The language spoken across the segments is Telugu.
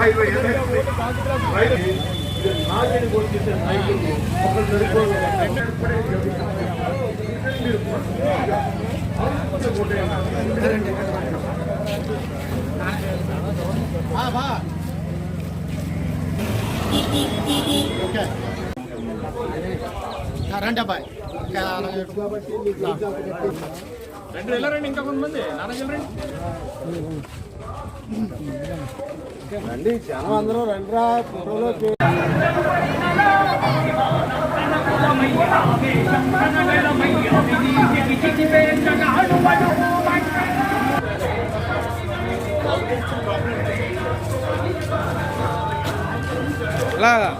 హైవే నాటిని రండి అబ్బాయి రండి వెళ్ళారండి ఇంకా కొంతమంది నాన్న వెళ్ళరండి రండి జనం అందరూ రండిరా ఫోటోలో అలాగా.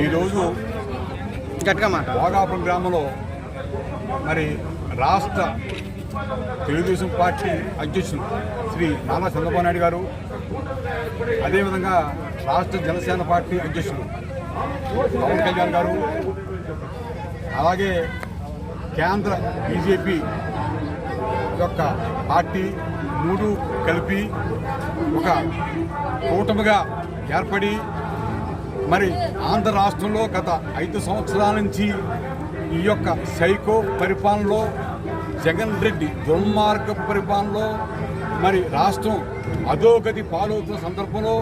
ఈరోజు భోగాపురం గ్రామంలో మరి రాష్ట్ర తెలుగుదేశం పార్టీ అధ్యక్షులు శ్రీ నారా చంద్రబాబు నాయుడు గారు అదేవిధంగా రాష్ట్ర జనసేన పార్టీ అధ్యక్షులు పవన్ కళ్యాణ్ గారు అలాగే కేంద్ర బీజేపీ యొక్క పార్టీ మూడు కలిపి ఒక కూటమిగా ఏర్పడి మరి ఆంధ్ర రాష్ట్రంలో గత ఐదు సంవత్సరాల నుంచి ఈ యొక్క సైకో పరిపాలనలో జగన్ రెడ్డి దుర్మార్గ పరిపాలనలో మరి రాష్ట్రం అధోగతి పాలవుతున్న సందర్భంలో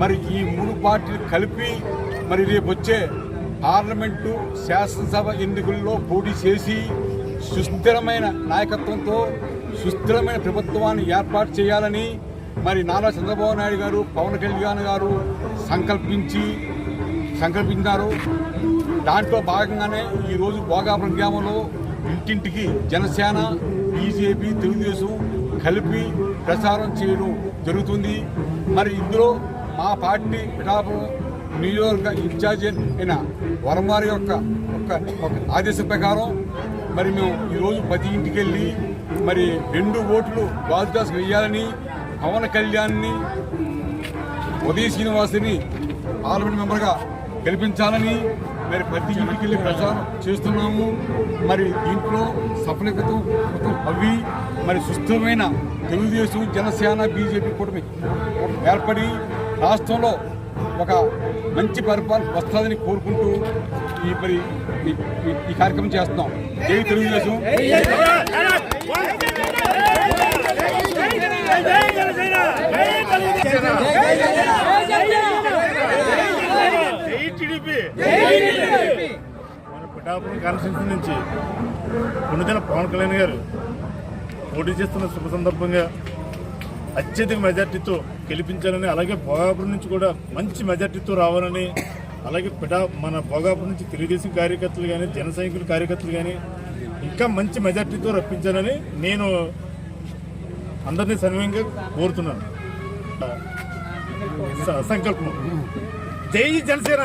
మరి ఈ మూడు పార్టీలు కలిపి మరి రేపు వచ్చే పార్లమెంటు శాసనసభ ఎన్నికల్లో పోటీ చేసి సుస్థిరమైన నాయకత్వంతో సుస్థిరమైన ప్రభుత్వాన్ని ఏర్పాటు చేయాలని మరి నారా చంద్రబాబు నాయుడు గారు పవన్ కళ్యాణ్ గారు సంకల్పించి సంకల్పించారు దాంట్లో భాగంగానే ఈరోజు భోగాపురం గ్రామంలో ఇంటింటికి జనసేన బీజేపీ తెలుగుదేశం కలిపి ప్రచారం చేయడం జరుగుతుంది. మరి ఇందులో మా పార్టీ పిఠాపురం నియోజక ఇన్ఛార్జి అయిన వరమారి యొక్క ఒక ఒక ఆదేశం ప్రకారం మరి మేము ఈరోజు ప్రతి ఇంటికి వెళ్ళి మరి రెండు ఓట్లు బాధ్యత వేయాలని పవన్ కళ్యాణ్ని ఉదయ శ్రీనివాసుని పార్లమెంట్ మెంబర్గా గెలిపించాలని మరి ప్రతి ఇంటికి వెళ్ళి ప్రచారం చేస్తున్నాము. మరి దీంట్లో సఫలీకృతం అవి మరి సుస్థిరమైన తెలుగుదేశం జనసేన బీజేపీ కూటమి ఏర్పడి రాష్ట్రంలో ఒక మంచి పరిపాలన వస్తుందని కోరుకుంటూ ఈ మరి ఈ- కార్యక్రమం చేస్తున్నాం. జై తెలుగుదేశం. మన పిఠాపురం కాన్స్టిట్యూన్సీ నుంచి పుణ్యజన పవన్ కళ్యాణ్ గారు పోటీ చేస్తున్న శుభ సందర్భంగా అత్యధిక మెజార్టీతో గెలిపించాలని అలాగే భోగాపురం నుంచి కూడా మంచి మెజార్టీతో రావాలని అలాగే పిడా మన భోగాపురం నుంచి తెలుగుదేశం కార్యకర్తలు కానీ జన సైనికుల కార్యకర్తలు కానీ ఇంకా మంచి మెజార్టీతో రప్పించాలని నేను అందరినీ సమయంగా కోరుతున్నాను. సంకల్పం. జై జనసేన!